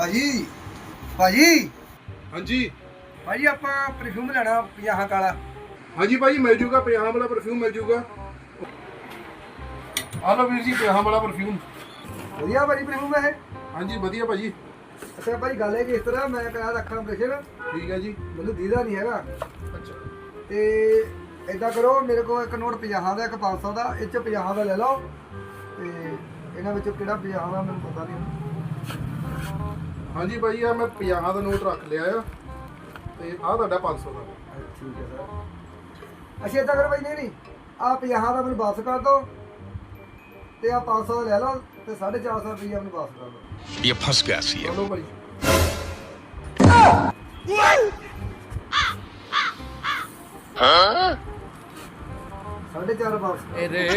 ਭਾਜੀ ਭਾਜੀ। ਹਾਂਜੀ। ਭਾਜੀ ਆਪਾਂ ਪਰਫਿਊਮ ਲੈਣਾ 50 ਕਾਲਾ। ਹਾਂਜੀ ਭਾਜੀ ਮਿਲ ਜੂਗਾ 50 ਵਾਲਾ ਪਰਫਿਊਮ ਮਿਲ ਜੂਗਾ। ਆ ਲਓ ਵੀਰ ਜੀ 50 ਵਾਲਾ ਪਰਫਿਊਮ ਵਧੀਆ ਭਾਜੀ ਪਰਫਿਊਮ ਇਹ। ਹਾਂਜੀ ਵਧੀਆ ਭਾਜੀ। ਅੱਛਾ ਭਾਜੀ ਗੱਲ ਇਹ ਕਿ ਇਸ ਤਰ੍ਹਾਂ ਮੈਂ ਕਰਾ ਰੱਖਾਂ ਆਪਰੇਸ਼ਨ ਠੀਕ ਹੈ ਜੀ। ਮੈਨੂੰ ਦੀਦਾ ਨਹੀਂ ਹੈਗਾ। ਅੱਛਾ। ਤੇ ਏਦਾਂ ਕਰੋ ਮੇਰੇ ਕੋਲ ਇੱਕ ਨੋਟ 50 ਦਾ ਇੱਕ 500 ਦਾ ਇਹ ਚ 50 ਦਾ ਲੈ ਲਓ। ਤੇ ਇਹਨਾਂ ਵਿੱਚੋਂ ਕਿਹੜਾ 50 ਦਾ ਮੈਨੂੰ ਪਤਾ ਨਹੀਂ। ਹਾਂਜੀ ਭਾਈ ਆ ਮੈਂ 50 ਦਾ ਨੋਟ ਰੱਖ ਲਿਆ ਆ। ਤੇ ਆ ਤੁਹਾਡਾ 500 ਦਾ। ਠੀਕ ਹੈ ਸਰ। ਅੱਛਾ ਤਾਂ ਕਰੋ ਨਹੀਂ ਨਹੀਂ। ਆ 50 ਦਾ ਮੈਨੂੰ ਵਾਪਸ ਕਰ ਦਿਓ। ਤੇ ਆ 500 ਲੈ ਲਓ ਤੇ 450 ਰੁਪਏ ਮੈਨੂੰ ਵਾਪਸ ਕਰ ਦਿਓ। ਇਹ ਫਸ ਗਿਆ ਸੀ ਚਲੋ ਭਾਈ। ਹਾਂ? 4.5 ਵਾਪਸ ਇਹ ਰੇ